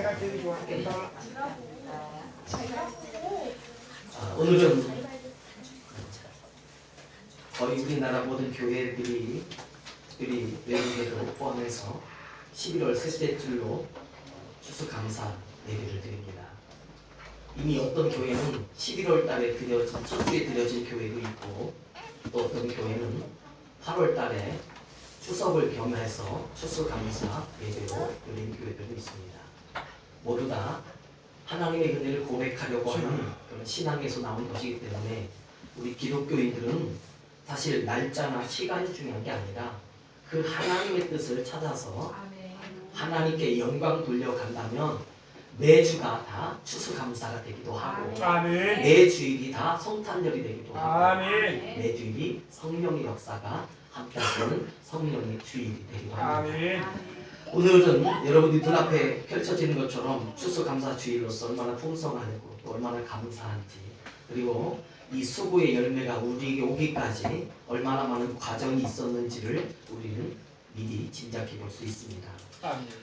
내가 되게 좋아하겠다. 아, 오늘은 거의 우리나라 모든 교회들이 특별히 외국에도 포함해서 11월 셋째 주로 추수감사 예배를 드립니다. 이미 어떤 교회는 11월 달에 드려진 첫 주에 드려진 교회도 있고 또 어떤 교회는 8월 달에 추석을 겸해서 추수감사 예배로 드린 교회들도 있습니다. 모두 다 하나님의 은혜를 고백하려고 하는 그런 신앙에서 나온 것이기 때문에 우리 기독교인들은 사실 날짜나 시간이 중요한 게 아니라 그 하나님의 뜻을 찾아서 하나님께 영광 돌려간다면 매주가 다 추수감사가 되기도 하고. 매 주일이 다 성탄절이 되기도 하고. 매 주일이 성령의 역사가 함께하는 성령의 주일이 되기도 합니다. 오늘은 여러분들이 눈앞에 펼쳐지는 것처럼 추수감사 주일로서 얼마나 풍성하고 또 얼마나 감사한지 그리고 이 수고의 열매가 우리에게 오기까지 얼마나 많은 과정이 있었는지를 우리는 미리 짐작해 볼 수 있습니다.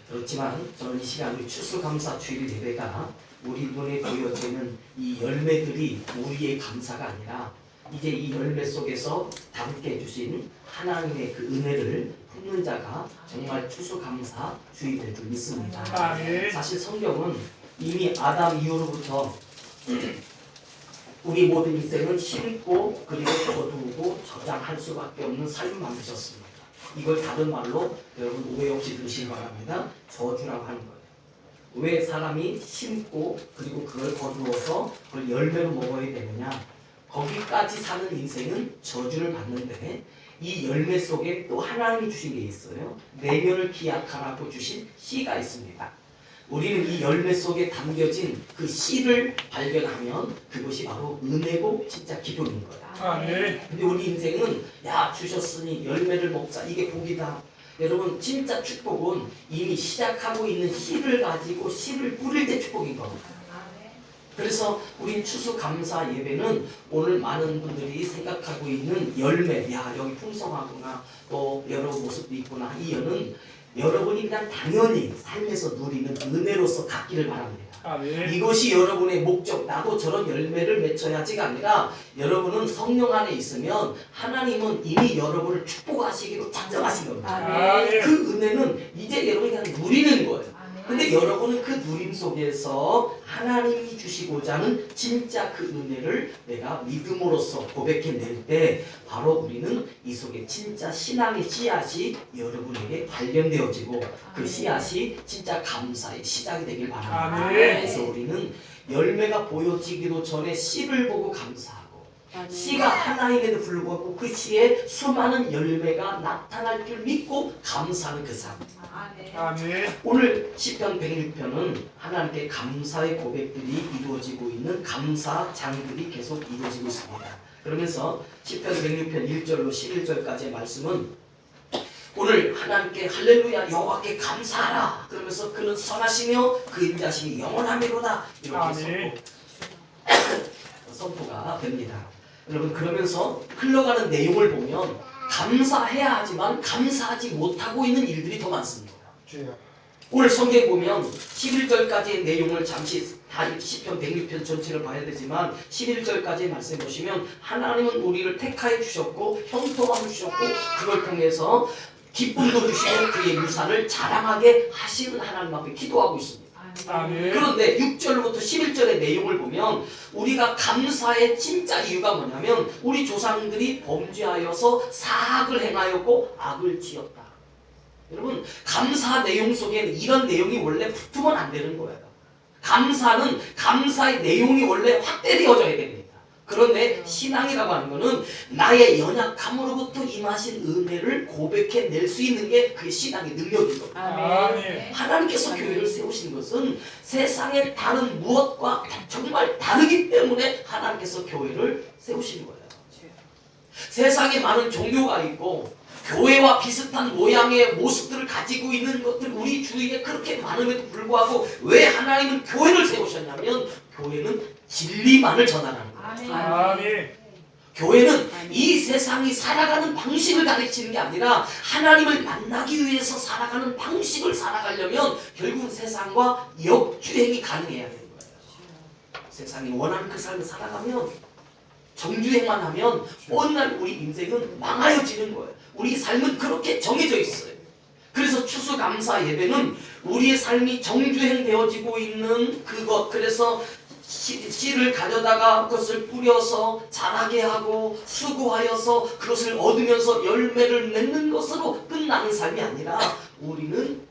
그렇지만 저는 이 시간 우리 추수감사 주일 예배가 우리 눈에 보여지는 이 열매들이 우리의 감사가 아니라 이제 이 열매 속에서 담게 해주신 하나님의 그 은혜를 품는 자가 정말 추수감사 주일될 줄 믿습니다. 아멘. 사실 성경은 이미 아담 이후로부터 우리 모든 인생은 심고 그리고 거두고 저장할 수밖에 없는 삶을 만드셨습니다. 이걸 다른 말로 여러분 오해 없이 들으시기 바랍니다. 저주라고 하는 거예요. 왜 사람이 심고 그리고 그걸 거두어서 그걸 열매로 먹어야 되느냐? 거기까지 사는 인생은 저주를 받는데 이 열매 속에 또 하나님이 주신 게 있어요. 내면을 기약하라고 주신 씨가 있습니다. 우리는 이 열매 속에 담겨진 그 씨를 발견하면 그것이 바로 은혜고 진짜 기쁨인 거야. 아멘. 근데 우리 인생은 야 주셨으니 열매를 먹자 이게 복이다. 여러분 진짜 축복은 이미 시작하고 있는 씨를 가지고 씨를 뿌릴 때 축복인 겁니다. 그래서 우리 추수 감사 예배는 오늘 많은 분들이 생각하고 있는 열매, 야 여기 풍성하구나, 또 여러 모습도 있구나. 이 여는 여러분이 그냥 당연히 삶에서 누리는 은혜로서 갖기를 바랍니다. 아멘. 이것이 여러분의 목적, 나도 저런 열매를 맺어야지가 아니라 여러분은 성령 안에 있으면 하나님은 이미 여러분을 축복하시기로 작정하신 겁니다. 아멘. 그 은혜는 이제 여러분이 그냥 누리는 거예요. 근데 여러분은 그 누림 속에서 하나님이 주시고자 하는 진짜 그 은혜를 내가 믿음으로써 고백해낼 때 바로 우리는 이 속에 진짜 신앙의 씨앗이 여러분에게 발견되어지고 그 씨앗이 진짜 감사의 시작이 되길 바랍니다. 그래서 우리는 열매가 보여지기도 전에 씨를 보고 감사하고 씨가 하나임에도 불구하고 그 씨에 수많은 열매가 나타날 줄 믿고 감사하는 그 삶. 아멘. 오늘 시편 106편은 하나님께 감사의 고백들이 이루어지고 있는 감사 장들이 계속 이루어지고 있습니다. 그러면서 시편 106편 1절로 11절까지의 말씀은 오늘 하나님께 할렐루야 여호와께 감사하라 그러면서 그는 선하시며 그 인자심이 영원하미로다 이렇게. 선포, 선포가 됩니다. 여러분 그러면서 흘러가는 내용을 보면 감사해야 하지만 감사하지 못하고 있는 일들이 더 많습니다. 오늘 성경에 보면 11절까지의 내용을 잠시 다 10편 106편 전체를 봐야 되지만 11절까지 말씀 보시면 하나님은 우리를 택하여 주셨고 형통함을 주셨고 그걸 통해서 기쁨도 주시고 그의 유산을 자랑하게 하시는 하나님 앞에 기도하고 있습니다. 그런데 6절부터 11절의 내용을 보면 우리가 감사의 진짜 이유가 뭐냐면 우리 조상들이 범죄하여서 사악을 행하였고 악을 지었다. 여러분 감사 내용 속에는 이런 내용이 원래 붙으면 안 되는 거예요. 감사는 감사의 내용이 원래 확대되어져야 됩니다. 그런데 신앙이라고 하는 것은 나의 연약함으로부터 임하신 은혜를 고백해 낼 수 있는 게 그게 신앙의 능력인 겁니다. 아멘. 하나님께서 교회를 세우신 것은 세상의 다른 무엇과 정말 다르기 때문에 하나님께서 교회를 세우신 거예요. 세상에 많은 종교가 있고 교회와 비슷한 모양의 모습들을 가지고 있는 것들 우리 주위에 그렇게 많음에도 불구하고 왜 하나님은 교회를 세우셨냐면 교회는 진리만을 전하는 거예요. 아멘. 교회는 이 세상이 살아가는 방식을 가르치는 게 아니라 하나님을 만나기 위해서 살아가는 방식을 살아가려면 결국은 세상과 역주행이 가능해야 되는 거예요. 세상이 원하는 그 삶을 살아가면 정주행만 하면 어느 날 우리 인생은 망하여지는 거예요. 우리 삶은 그렇게 정해져 있어요. 그래서 추수감사 예배는 우리의 삶이 정주행되어지고 있는 그것 그래서 씨, 씨를 가져다가 그것을 뿌려서 자라게 하고 수고하여서 그것을 얻으면서 열매를 맺는 것으로 끝나는 삶이 아니라 우리는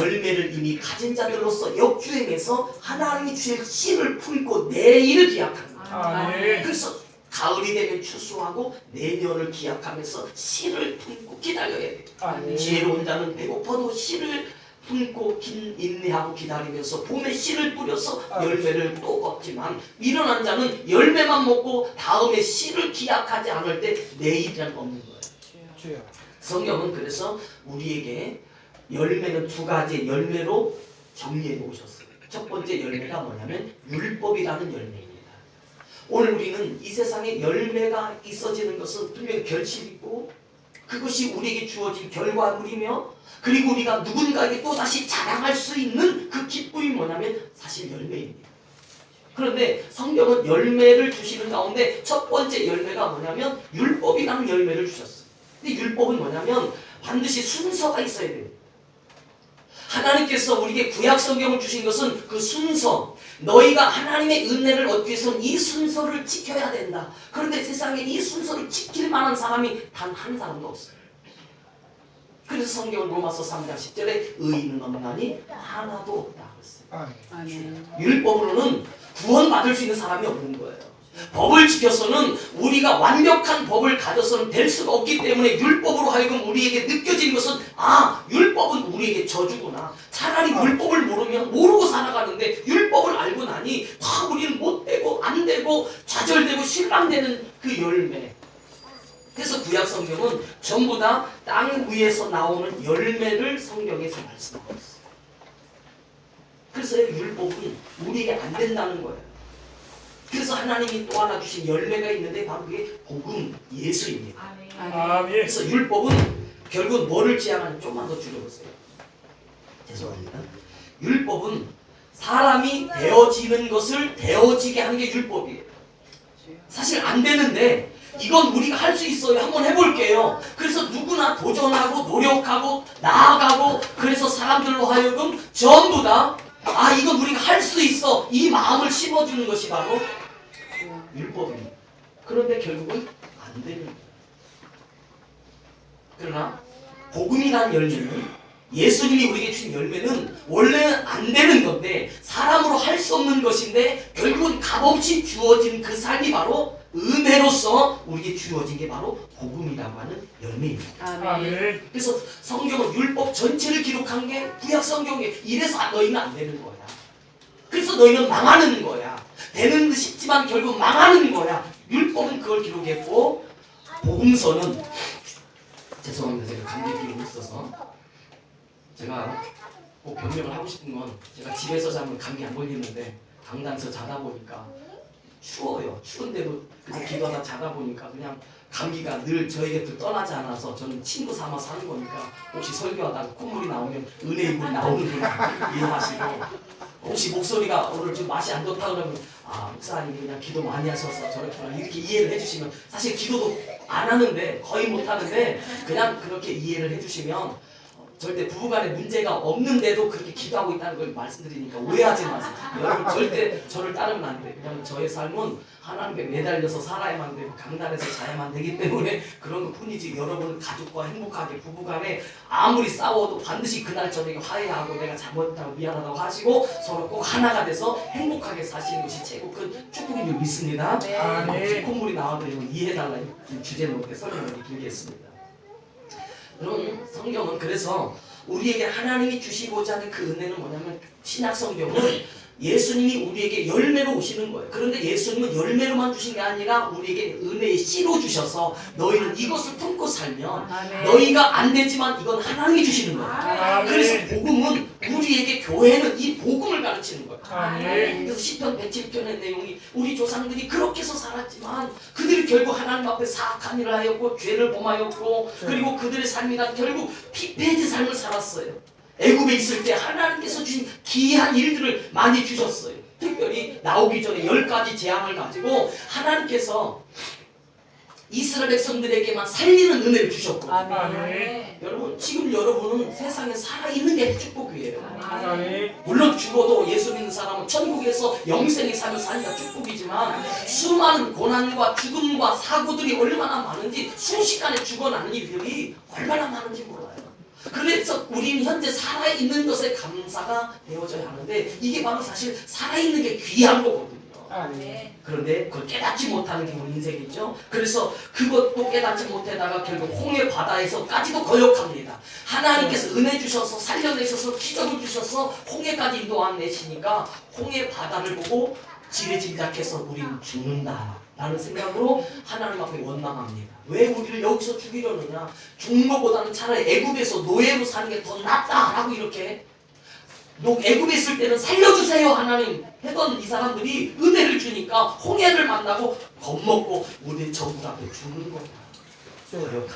열매를 이미 가진 자들로서 역주행해서 하나님이 주실 씨를 품고 내일을 기약하는 거예요. 아멘. 그래서 가을이 되면 추수하고 내년을 기약하면서 씨를 품고 기다려야 돼요. 아멘. 지혜로운 자는 배고파도 씨를 품고 긴 인내하고 기다리면서 봄에 씨를 뿌려서 열매를 또 걷지만 미련한 자는 열매만 먹고 다음에 씨를 기약하지 않을 때 내일이란 없는 거예요. 주여. 성경은 그래서 우리에게 열매는 두 가지 열매로 정리해 놓으셨어요. 첫 번째 열매가 뭐냐면 율법이라는 열매입니다. 오늘 우리는 이 세상에 열매가 있어지는 것은 분명히 결실이고 그것이 우리에게 주어진 결과물이며 그리고 우리가 누군가에게 또다시 자랑할 수 있는 그 기쁨이 뭐냐면 사실 열매입니다. 그런데 성경은 열매를 주시는 가운데 첫 번째 열매가 뭐냐면 율법이라는 열매를 주셨어요. 근데 율법은 뭐냐면 반드시 순서가 있어야 돼요. 하나님께서 우리에게 구약 성경을 주신 것은 그 순서. 너희가 하나님의 은혜를 얻기 위해서는 이 순서를 지켜야 된다. 그런데 세상에 이 순서를 지킬 만한 사람이 단 한 사람도 없어요. 그래서 성경은 로마서 3장 10절에 의인은 없나니 하나도 없다. 그랬어요. 아멘. 율법으로는 구원받을 수 있는 사람이 없는 거예요. 법을 지켜서는 우리가 완벽한 법을 가져서는 될 수가 없기 때문에 율법으로 하여금 우리에게 느껴지는 것은 아 율법은 우리에게 저주구나. 차라리 아. 율법을 모르면 모르고 살아가는데 율법을 알고 나니 다 우리는 못되고 안 되고 좌절되고 실망되는 그 열매. 그래서 구약 성경은 전부 다 땅 위에서 나오는 열매를 성경에서 말씀하고 있어요. 그래서 율법은 우리에게 안 된다는 거예요. 그래서 하나님이 또 하나 주신 열매가 있는데 바로 그게 복음 예수입니다. 아멘. 그래서 율법은 결국 뭐를 지향하는 좀만 더 줄여보세요. 죄송합니다. 율법은 사람이 되어지는 것을 되어지게 하는 게 율법이에요. 사실 안 되는데 이건 우리가 할 수 있어요. 한번 해볼게요. 그래서 누구나 도전하고 노력하고 나아가고 그래서 사람들로 하여금 전부 다 아 이건 우리가 할 수 있어 이 마음을 심어주는 것이 바로 율법입니다. 그런데 결국은 안 되는 거예요. 그러나 복음이라는 열매는 예수님이 우리에게 주신 열매는 원래는 안 되는 건데 사람으로 할 수 없는 것인데 결국은 값없이 주어진 그 삶이 바로 은혜로서 우리에게 주어진 게 바로 복음이라고 하는 열매입니다. 아멘. 그래서 성경은 율법 전체를 기록한 게 구약 성경에 이래서 너희는 안 되는 거야. 그래서 너희는 망하는 거야. 되는 듯 싶지만 결국 망하는 거야. 율법은 그걸 기록했고 복음서는 죄송합니다. 제가 감기 기운이 있어서 제가 꼭 변명을 하고 싶은 건 제가 집에서 자면 감기 안 걸리는데 강당에서 자다 보니까 추워요. 추운데도 그냥 기도하다 자다 보니까 그냥 감기가 늘 저에게 또 떠나지 않아서 저는 친구 삼아 사는 거니까 혹시 설교하다가 콧물이 나오면 은혜의 물이 나오는구나 이해하시고. 혹시 목소리가 오늘 좀 맛이 안 좋다 그러면 아 목사님이 그냥 기도 많이 하셔서 저렇구나 이렇게 이해를 해주시면 사실 기도도 안 하는데 거의 못 하는데 그냥 그렇게 이해를 해주시면 어, 절대 부부간에 문제가 없는데도 그렇게 기도하고 있다는 걸 말씀드리니까 오해하지 마세요. 여러분 절대 저를 따르면 안 돼요. 왜냐하면 저의 삶은 하나님께 매달려서 살아야만 되고 강단에서 자야만 되기 때문에 그런 것 뿐이지 여러분 가족과 행복하게 부부간에 아무리 싸워도 반드시 그날 저녁에 화해하고 내가 잘못했다고 미안하다고 하시고 서로 꼭 하나가 돼서 행복하게 사시는 것이 최고 큰 축복인 줄 믿습니다. 혹시 아멘. 콧물이 나와도 이해해달라 이 주제 놓고 설명을 드리겠습니다. 여러분 성경은 그래서 우리에게 하나님이 주시고자 하는 그 은혜는 뭐냐면 신약 성경은 예수님이 우리에게 열매로 오시는 거예요. 그런데 예수님은 열매로만 주신 게 아니라 우리에게 은혜의 씨로 주셔서 너희는 이것을 품고 살면 너희가 안 되지만 이건 하나님이 주시는 거예요. 그래서 복음은 우리에게 교회는 이 복음을 가르치는 거예요. 그래서 시편 107편의 내용이 우리 조상들이 그렇게 해서 살았지만 그들이 결국 하나님 앞에 사악한 일을 하였고 죄를 범하였고 그리고 그들의 삶이란 결국 피폐해진 삶을 살았어요. 애굽에 있을 때 하나님께서 주신 귀한 일들을 많이 주셨어요. 특별히 나오기 전에 열 가지 재앙을 가지고 하나님께서 이스라엘 백성들에게만 살리는 은혜를. 아멘. 여러분 지금 여러분은 세상에 살아 있는 게 축복이에요. 아멘. 물론 죽어도 예수 믿는 사람은 천국에서 영생의 삶을 사니까 축복이지만 수많은 고난과 죽음과 사고들이 얼마나 많은지 순식간에 죽어나는 일들이 얼마나 많은지 몰라요. 그래서 우리는 현재 살아있는 것에 감사가 되어져야 하는데 이게 바로 사실 살아있는 게 귀한 거거든요. 아멘. 그런데 그걸 깨닫지 못하는 게 우리 인생이죠. 그래서 그것도 깨닫지 못하다가 결국 홍해 바다에서까지도 거역합니다. 하나님께서 은혜 주셔서 살려내셔서 기적을 주셔서 홍해까지 인도안 내시니까 홍해 바다를 보고 지레짐작해서 우리는 죽는다라는 생각으로 하나님 앞에 원망합니다. 왜 우리를 여기서 죽이려느냐? 죽는 것보다는 차라리 애굽에서 노예로 사는 게 더 낫다라고 이렇게 노 애굽에 있을 때는 살려주세요 하나님 했던 이 사람들이 은혜를 주니까 홍해를 만나고 겁먹고 우리 정부 앞에 죽는. 거역합니다.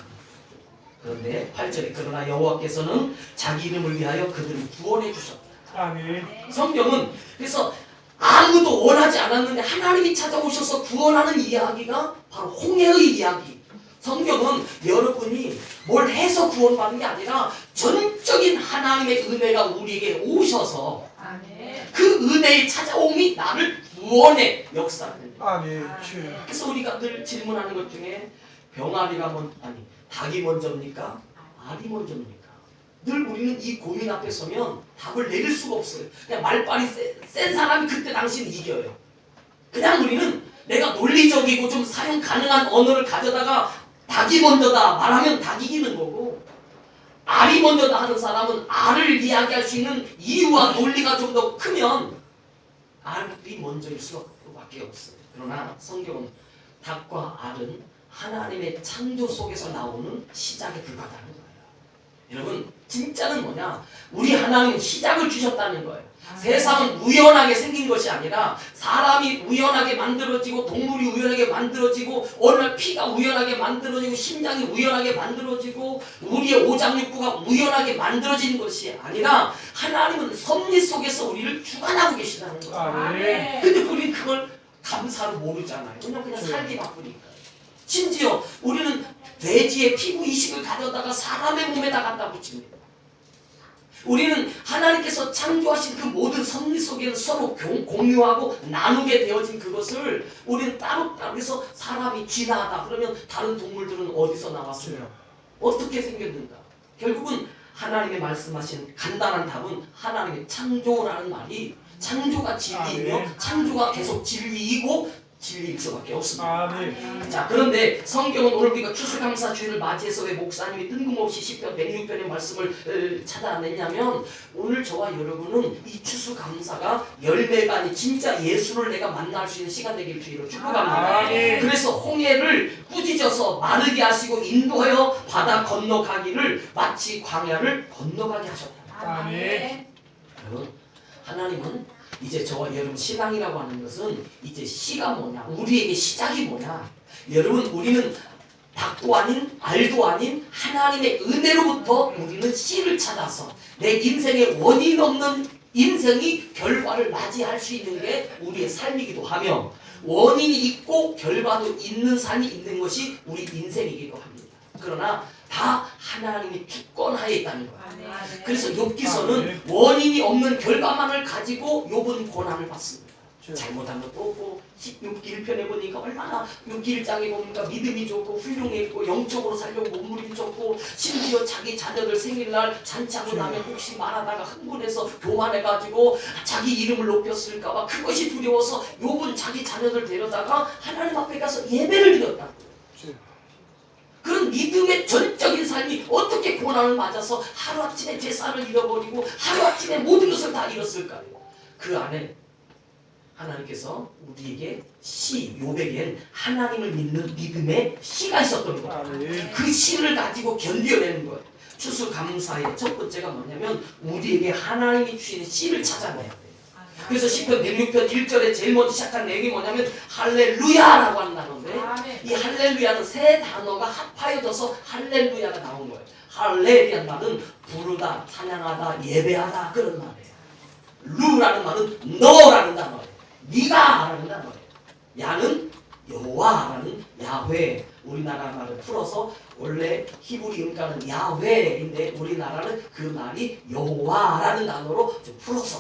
그런데 8절에 그러나 여호와께서는 자기 이름을 위하여 그들을 구원해 주셨다. 아멘. 성경은 그래서 아무도 원하지 않았는데 하나님이 찾아오셔서 구원하는 이야기가 바로 홍해의 이야기. 성경은 여러분이 뭘 해서 구원받는 게 아니라 전적인 하나님의 은혜가 우리에게 오셔서 그 은혜의 찾아옴이 나를 구원해 역사하는 거예요. 아멘. 주. 그래서 우리가 늘 질문하는 것 중에 병아리가 먼 아니 닭이 먼저입니까? 알이 먼저입니까? 늘 우리는 이 고민 앞에 서면 답을 내릴 수가 없어요. 그냥 말빨이 센, 센 사람이 그때 당시는 이겨요. 그냥 우리는 내가 논리적이고 좀 사용 가능한 언어를 가져다가 닭이 먼저다 말하면 닭이 이기는 거고 알이 먼저다 하는 사람은 알을 이야기할 수 있는 이유와 논리가 좀 더 크면 알이 먼저일 수밖에 없어요. 그러나 성경은 닭과 알은 하나님의 창조 속에서 나오는 시작에 불과하다는 거예요. 여러분 진짜는 뭐냐? 우리 하나님은 시작을 주셨다는 거예요. 세상은 우연하게 생긴 것이 아니라 사람이 우연하게 만들어지고 동물이 우연하게 만들어지고 어느 날 피가 우연하게 만들어지고 심장이 우연하게 만들어지고 우리의 오장육부가 우연하게 만들어진 것이 아니라 하나님은 섭리 속에서 우리를 주관하고 계시다는 거예요. 아멘. 근데 우리 그걸 감사를 모르잖아요. 그냥 그냥 살기 바쁘니까. 심지어 우리는 돼지의 피부 이식을 가져다가 사람의 몸에다 갖다 붙입니다. 우리는 하나님께서 창조하신 그 모든 섭리 속에는 서로 공- 공유하고 나누게 되어진 그것을 우리는 따로따로 그래서 사람이 쥐나다 그러면 다른 동물들은 어디서 나왔어요? 어떻게 생겼는가? 결국은 하나님의 말씀하신 간단한 답은 하나님의 창조라는 말이 창조가 진리이며. 창조가 계속 진리이고 진리일 수밖에 없습니다. 아멘. 자 그런데 성경은 오늘 우리가 추수감사 주일을 맞이해서 왜 목사님이 뜬금없이 10편 106편의 말씀을 어, 찾아냈냐면 오늘 저와 여러분은 이 추수감사가 아닌 진짜 예수를 내가 만날 수 있는 시간 되길 주의로 축복합니다. 아멘. 그래서 홍해를 꾸짖어서 마르게 하시고 인도하여 바다 건너가기를 마치 광야를 건너가게 하셨다. 아멘. 여러분 하나님은 이제 저와 여러분 신앙이라고 하는 것은 이제 시가 뭐냐 우리에게 시작이 뭐냐 여러분 우리는 닭도 아닌 알도 아닌 하나님의 은혜로부터 우리는 씨를 찾아서 내 인생의 원인 없는 인생이 결과를 맞이할 수 있는 게 우리의 삶이기도 하며 원인이 있고 결과도 있는 삶이 있는 것이 우리 인생이기도 합니다. 그러나 다 하나님이 주권하에 있다는 거예요. 그래서 욥기서는 원인이 없는 결과만을 가지고 욥은 고난을 받습니다. 주. 잘못한 것도 없고 16기 1편에 보니까 얼마나 6기 1장에 보니까 믿음이 좋고 훌륭했고 영적으로 살려고 몸부림 좋고 심지어 자기 자녀들 생일날 잔치하고 나면 혹시 말하다가 흥분해서 교만해가지고 자기 이름을 높였을까봐 그것이 두려워서 욥은 자기 자녀들 데려다가 하나님 앞에 가서 예배를 드렸다고 주. 믿음의 전적인 삶이 어떻게 고난을 맞아서 하루아침에 제사를 잃어버리고 하루아침에 모든 것을 다 잃었을까요? 그 안에 하나님께서 우리에게 시, 요백엔 하나님을 믿는 믿음의 시가 있었던 거예요. 아멘. 그 시를 가지고 견뎌내는 거예요. 추수감사의 첫 번째가 뭐냐면 우리에게 하나님이 주시는 씨를 찾아내야 돼요. 그래서 시편 106편 1절에 제일 먼저 시작한 내용이 뭐냐면 할렐루야라고 하는 단어인데 아멘. 이 할렐루야는 세 단어가 합하여져서 할렐루야가 나온 거예요. 할렐이라는 말은 부르다, 찬양하다, 예배하다 그런 말이에요. 루라는 말은 너라는 단어예요. 네가라는 단어예요. 야는 여호와라는 야훼 우리나라 말을 풀어서 원래 히브리 음가는 야훼인데 우리나라는 그 말이 여호와라는 단어로 좀 풀어서